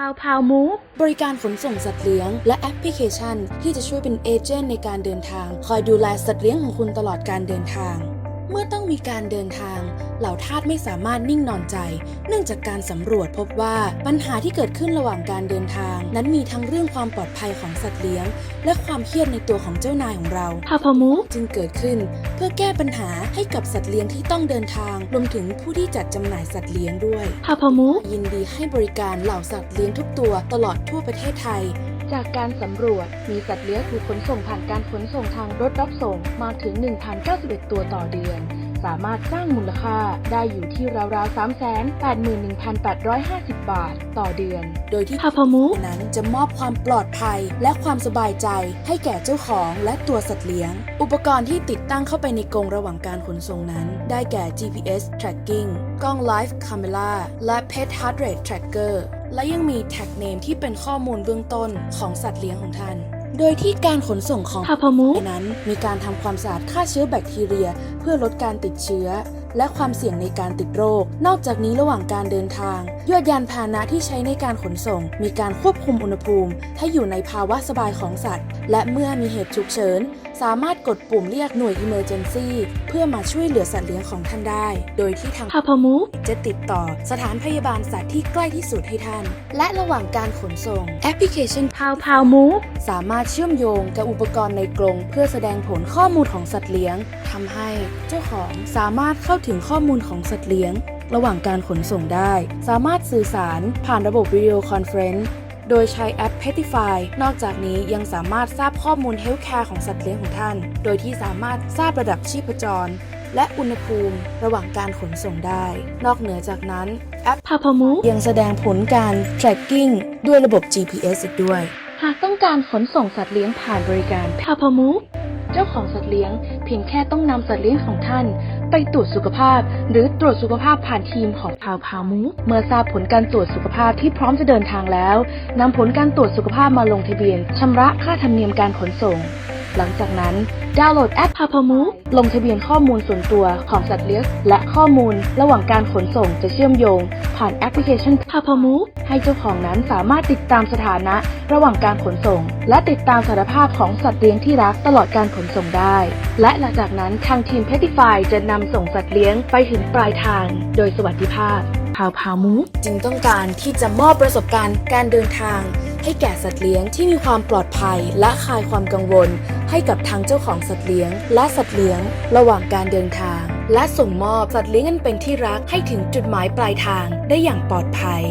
พาวพาวมูฟบริการขนส่งสัตว์เลี้ยง และแอปพลิเคชัน ที่จะช่วยเป็นเอเจนต์ในการเดินทาง คอยดูแลสัตว์เลี้ยงของคุณตลอดการเดินทาง เมื่อต้องมีการเดินทาง เหล่าทาสไม่สามารถนิ่งนอนใจ เนื่องจากการสำรวจพบว่าปัญหาที่เกิดขึ้นระหว่างการเดินทาง นั้นมีทั้งเรื่องความปลอดภัยของสัตว์เลี้ยง และความเครียดในตัวของเจ้านายของเราพาวพาวมูฟจึงเกิดขึ้น เพื่อแก้ปัญหาให้กับสัตว์เลี้ยงที่ต้องเดินทาง รวมถึงผู้ที่จัดจำหน่ายสัตว์เลี้ยงด้วยพาวพาวมูฟยินดีให้บริการเหล่าสัตว์เลี้ยงทุกตัวตลอดทั่วประเทศไทย จากการสำรวจ มีสัตว์เลี้ยงถูกขนส่งผ่านการขนส่งทางรถรับส่งมากถึง 1,091 ตัวต่อเดือน สามารถสร้างมูลค่าได้อยู่ที่ราวๆ 381,850 บาท ต่อเดือน โดยที่พาวพาวมูฟนั้นจะมอบความปลอดภัยและความสบายใจให้แก่เจ้าของและตัวสัตว์เลี้ยง อุปกรณ์ที่ติดตั้งเข้าไปในกรงระหว่างการขนส่งนั้น ได้แก่ GPS tracking กล้อง Live Camera และ Pet Heart Rate Tracker และยังมี Tag Name ที่เป็นข้อมูลเบื้องต้นของสัตว์เลี้ยงของท่าน โดยที่การขนส่งของพาวพาวมูฟนั้น มีการทำความสะอาดฆ่าเชื้อแบคทีเรีย เพื่อลดการติดเชื้อ และความเสี่ยงในการติดโรค นอกจากนี้ระหว่างการเดินทาง ยวดยานพาหนะที่ใช้ในการขนส่ง มีการควบคุมอุณหภูมิ ให้อยู่ในภาวะสบายของสัตว์ และเมื่อมีเหตุฉุกเฉิน สามารถกดปุ่มเรียกหน่วย Emergency เพื่อมาช่วยเหลือสัตว์เลี้ยงของท่านได้ โดยที่ทางพาวพาวมูฟจะติดต่อสถานพยาบาลสัตว์ที่ใกล้ที่สุดให้ท่าน และระหว่างการขนส่งแอปพลิเคชันพาวพาวมูฟสามารถเชื่อมโยงกับอุปกรณ์ในกรงเพื่อแสดงผลข้อมูลของสัตว์เลี้ยงทำให้เจ้าของสามารถเข้าถึงข้อมูลของสัตว์เลี้ยง ระหว่างการขนส่งได้ สามารถสื่อสารผ่านระบบวิดีโอคอนเฟรนซ์ โดยใช้แอป Petify นอกจากนี้ยังสามารถทราบข้อมูลเฮลท์แคร์ของสัตว์เลี้ยงของท่าน โดยที่สามารถทราบระดับชีพจร และอุณหภูมิระหว่างการขนส่งได้ นอกเหนือจากนั้นแอปพาวพาวมูฟยังแสดงผลการ tracking ด้วยระบบ GPS อีกด้วย หากต้องการขนส่งสัตว์เลี้ยงผ่านบริการพาวพาวมูฟเจ้าของสัตว์เลี้ยงเพียงแค่ต้องนำสัตว์เลี้ยงของท่าน ไปตรวจสุขภาพ หรือตรวจสุขภาพผ่านทีมของพาวพาวมุกเมื่อทราบผลการตรวจสุขภาพที่พร้อมจะเดินทางแล้วนำผลการตรวจสุขภาพมาลงทะเบียนชำระค่าธรรมเนียมการขนส่ง หลังจากนั้นดาวน์โหลดแอป p a p a m o v e ลงทะเบียนข้อมูลส่วนตัวของสัตว์เลี้ยงและข้อมูลระหว่างการขนส่งจะเชื่อมโยง ผ่านแอปพลิเคชัน p a p a m o v e ให้เจ้าของนั้นสามารถติดตามสถานะ ระหว่างการขนส่ง และติดตามสานภาพของสัตว์เลี้ยงที่รักตลอดการขนส่งได้ และหลังจากนั้นทางทีม Petify จะนำส่งสัตว์เลี้ยงไปถึงปลายทาง โดยสวัสดิภาพ p a w p a w m o v e จึงต้องการที่จะมอบประสบการณ์การเดินทาง ให้แก่สัตว์เลี้ยงที่มีความปลอดภัยและคลายความกังวล ให้กับทางเจ้าของสัตว์เลี้ยง และสัตว์เลี้ยง ระหว่างการเดินทาง และส่งมอบสัตว์เลี้ยงอันเป็นที่รักให้ถึงจุดหมายปลายทางได้อย่างปลอดภัย